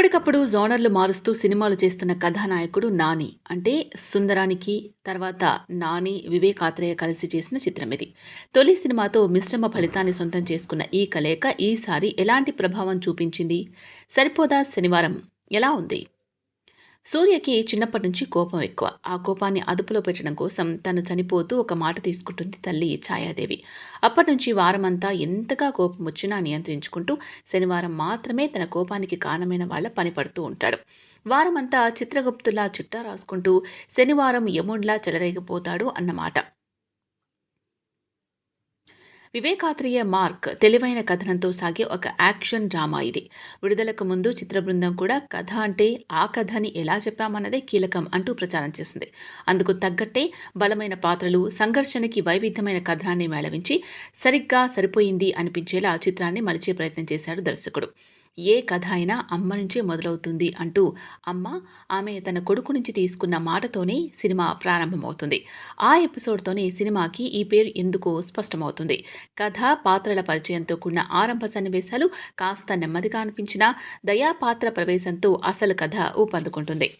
ఎప్పటికప్పుడు జోనర్లు మారుస్తూ సినిమాలు చేస్తున్న కథానాయకుడు నాని. అంటే సుందరానికి తర్వాత నాని వివేక్ ఆత్రేయ కలిసి చేసిన చిత్రం ఇది. తొలి సినిమాతో మిశ్రమ ఫలితాన్ని సొంతం చేసుకున్న ఈ కలయిక ఈసారి ఎలాంటి ప్రభావం చూపించింది? సరిపోదా శనివారం? ఎలా ఉంది? సూర్యకి చిన్నప్పటి నుంచి కోపం ఎక్కువ. ఆ కోపాన్ని అదుపులో పెట్టడం కోసం తను చనిపోతూ ఒక మాట తీసుకుంటుంది తల్లి ఛాయాదేవి. అప్పటి నుంచి వారమంతా ఎంతగా కోపం వచ్చినా నియంత్రించుకుంటూ శనివారం మాత్రమే తన కోపానికి కారణమైన వాళ్ళ పని పడుతూ ఉంటాడు. వారమంతా చిత్రగుప్తులా చుట్టా రాసుకుంటూ శనివారం యముండ్లా చెలరేగిపోతాడు అన్నమాట. వివేకాత్రియ మార్క్ తెలివైన కథనంతో సాగే ఒక యాక్షన్ డ్రామా ఇది. విడుదలకు ముందు చిత్ర బృందం కూడా కథ అంటే ఆ కథని ఎలా చెప్పామన్నదే కీలకం అంటూ ప్రచారం చేసింది. అందుకు తగ్గట్టే బలమైన పాత్రలు సంఘర్షణకి వైవిధ్యమైన కథనాన్ని మేళవించి సరిగ్గా సరిపోయింది అనిపించేలా చిత్రాన్ని మలిచే ప్రయత్నం చేశాడు దర్శకుడు. ఏ కథ అయినా అమ్మ నుంచే మొదలవుతుంది అంటూ అమ్మ ఆమె తన కొడుకు నుంచి తీసుకున్న మాటతోనే సినిమా ప్రారంభమవుతుంది. ఆ ఎపిసోడ్తోనే సినిమాకి ఈ పేరు ఎందుకో స్పష్టమవుతుంది. కథ పాత్రల పరిచయంతో కూడిన ఆరంభ సన్నివేశాలు కాస్త నెమ్మదిగా అనిపించినా దయా పాత్ర ప్రవేశంతో అసలు కథ ఊపందుకుంటుంది.